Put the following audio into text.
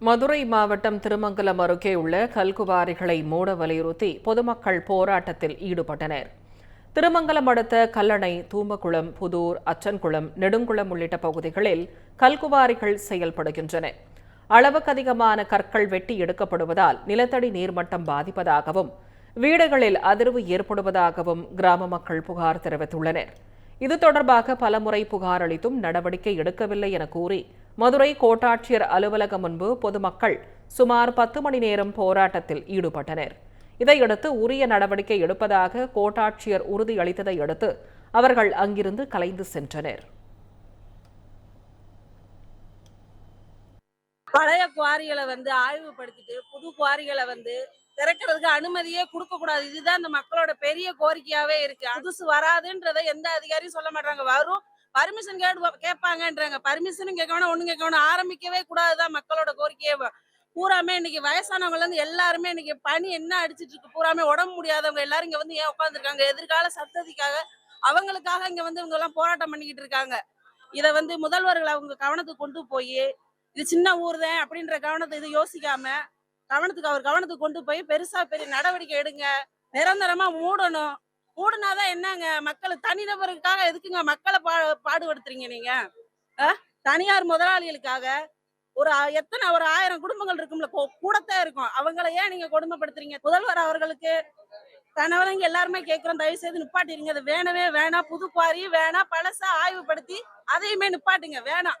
மதுரை மாவட்டம் திருமங்கலம் அருகே உள்ள கல்குவாரிகளை மூட வலியுறுத்தி பொதுமக்கள் போராட்டத்தில் ஈடுபட்டனர். திருமங்கலம் அடுத்த கல்லணை தூம்பக்குளம் புதூர் அச்சன்குளம் நெடுங்குளம் உள்ளிட்ட பகுதிகளில் கல்குவாரிகள் செயல்படுகின்றன. அளவுக்கு அதிகமான கற்கள் வெட்டி எடுக்கப்படுவதால் நிலத்தடி நீர்மட்டம் பாதிப்பதாகவும் வீடுகளில் அதிர்வு ஏற்படுவதாகவும் கிராம மக்கள் புகார் தெரிவித்துள்ளனர். இது தொடர்பாக பலமுறை புகார் அளித்தும் நடவடிக்கை எடுக்கவில்லை என கூறி மதுரை கோட்டாட்சியர் அலுவலகம் முன்பு பொதுமக்கள் சுமார் பத்து மணி நேரம் போராட்டத்தில் ஈடுபட்டனர். இதையடுத்து உரிய நடவடிக்கை எடுப்பதாக கோட்டாட்சியர் உறுதியளித்ததை அடுத்து அவர்கள் அங்கிருந்து கலைந்து சென்றனர். பழைய குவாரிகளை வந்து ஆய்வுபடுத்திட்டு புது குவாரிகளை வந்து திறக்கிறதுக்கு அனுமதியே கொடுக்க கூடாது இதுதான் இந்த மக்களோட பெரிய கோரிக்கையாவே இருக்கு. அதுசு வராதுன்றதை எந்த அதிகாரியும் சொல்ல மாட்டாங்க. வரும் பர்மிஷன் கேடு கேட்பாங்கன்றாங்க பர்மிஷனும் கேட்க வேணாம் ஒண்ணும் கேட்க வேணாம் ஆரம்பிக்கவே கூடாதுதான் மக்களோட கோரிக்கையே பூராமே இன்னைக்கு வயசானவங்கல இருந்து எல்லாருமே இன்னைக்கு பனி என்ன அடிச்சிட்டு இருக்கு பூராமே உடம்பு முடியாதவங்க எல்லாரும் இங்க வந்து ஏன் உட்காந்துருக்காங்க எதிர்கால சந்ததிக்காக அவங்களுக்காக இங்க வந்து இவங்க எல்லாம் போராட்டம் பண்ணிக்கிட்டு இருக்காங்க. இதை வந்து முதல்வர்கள் அவங்க கவனத்துக்கு கொண்டு போய் இது சின்ன ஊர் தான் அப்படின்ற கவனத்தை இது யோசிக்காம கவனத்துக்கு அவர் கவனத்துக்கு கொண்டு போய் பெருசா பெரிய நடவடிக்கை எடுங்க. நிரந்தரமா மூடணும். கூடுனாதான் என்னங்க? மக்கள் தனிநபருக்காக எதுக்குங்க மக்களை பா பாடுபடுத்துறீங்க நீங்க? தனியார் முதலாளிகளுக்காக ஒரு எத்தனை ஒரு ஆயிரம் குடும்பங்கள் இருக்கும்ல கூடத்தான் இருக்கும். அவங்கள ஏன் நீங்க கொடுமைப்படுத்துறீங்க? முதல்வர் அவர்களுக்கு கணவரங்க எல்லாருமே கேட்கிறோம் தயவு செய்து நிப்பாட்டிருங்க அது வேணவே வேணாம். புது குவாரி வேணாம். பழச ஆய்வுபடுத்தி அதையுமே நிப்பாட்டுங்க. வேணாம்.